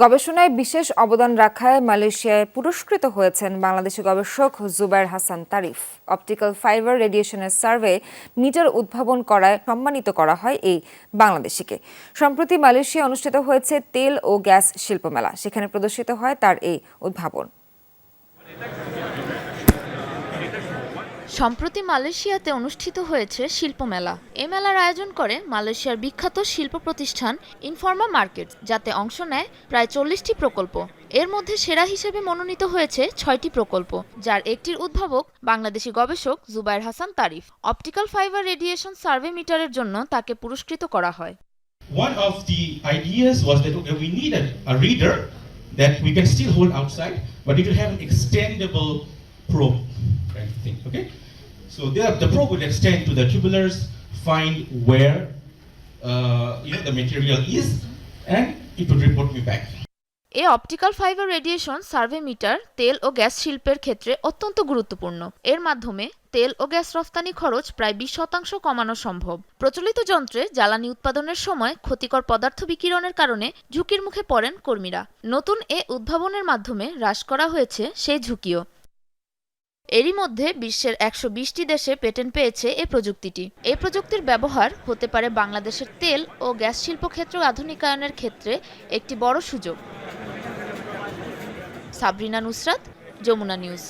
গবেষণায় বিশেষ অবদান রাখায় মালয়েশিয়ায় পুরস্কৃত হয়েছেন বাংলাদেশি গবেষক জুবাইর হাসান তারিফ। অপটিক্যাল ফাইবার রেডিয়েশনের সার্ভে মিটার উদ্ভাবন করায় সম্মানিত করা হয় এই বাংলাদেশিকে। সম্প্রতি মালয়েশিয়ায় অনুষ্ঠিত হয়েছে তেল ও গ্যাস শিল্পমেলা, সেখানে প্রদর্শিত হয় তার এই উদ্ভাবন। সম্প্রতি মালয়েশিয়াতে অনুষ্ঠিত হয়েছে শিল্প মেলা। এ মেলার আয়োজন করে মালয়েশিয়ার বিখ্যাত শিল্প প্রতিষ্ঠান ইনফর্মা মার্কেট যাতে অংশ নেয় প্রায় চল্লিশটি প্রকল্প। এর মধ্যে সেরা হিসেবে মনোনীত হয়েছে ছয়টি প্রকল্প যার একটির উদ্ভাবক বাংলাদেশি গবেষক Zubair Hasan Tarif. Optical fibre radiation survey মিটারের জন্য তাকে পুরস্কৃত করা হয়। One of the ideas was that we need a reader that we can still hold outside, but it will have an extendable probe. Kind of thing. Okay, so there, the probe will extend to the tubulars, find where uh, you know the material is, and it would report me back. A optical fibre radiation survey meter তেল ও gas শিল্পের ক্ষেত্রে অত্যন্ত গুরুত্বপূর্ণ এর মাধ্যমে তেল ও গ্যাস রফতানি খরচ প্রায় বিশ শতাংশ কমানো সম্ভব প্রচলিত যন্ত্রে জ্বালানি উৎপাদনের সময় ক্ষতিকর পদার্থ বিকিরণের কারণে ঝুঁকির মুখে পড়েন কর্মীরা নতুন এ উদ্ভাবনের মাধ্যমে হ্রাস করা হয়েছে সেই ঝুঁকিও এরই মধ্যে বিশ্বের একশো বিশটি দেশে পেটেন্ট পেয়েছে এ প্রযুক্তিটি। এই প্রযুক্তির ব্যবহার হতে পারে বাংলাদেশের তেল ও গ্যাস শিল্প ক্ষেত্র আধুনিকায়নের ক্ষেত্রে একটি বড় সুযোগ। সাবরিনা নুসরাত, যমুনা নিউজ।